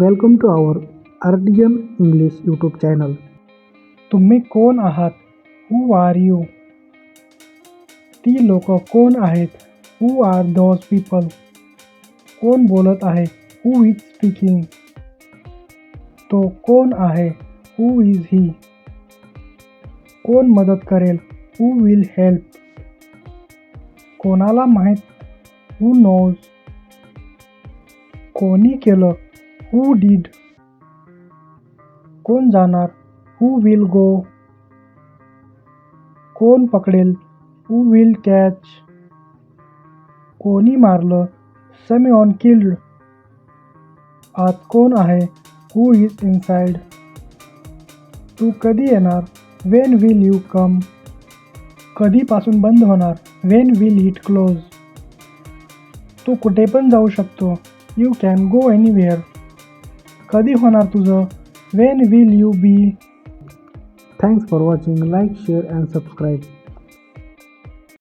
Welcome to our artisan English YouTube channel. तुम्ही कोण आहात? हू आर यू ती लोक कोण आहेत? हू आर दोज पीपल कोण बोलत आहे? हू इज़ स्पीकिंग तो कोण आहे? हू इज़ ही कोण मदत करेल? हू विल हेल्प कोणाला माहीत? हू नोज़ कोणी केलं? हू डीड कोण जाणार हू विल गो कोण पकडेल? हू विल कॅच कोणी मारलं? समीऑन किल्ड आत कोण आहे? हू इज़ इनसाइड तू कधी येणार? वेन विल यू कम कधीपासून बंद होणार? वेन विल इट क्लोज तू कुठे पण जाऊ शकतो. यू कॅन गो एनिवेअर कधी होणार तुझं when will you be thanks for watching like share and subscribe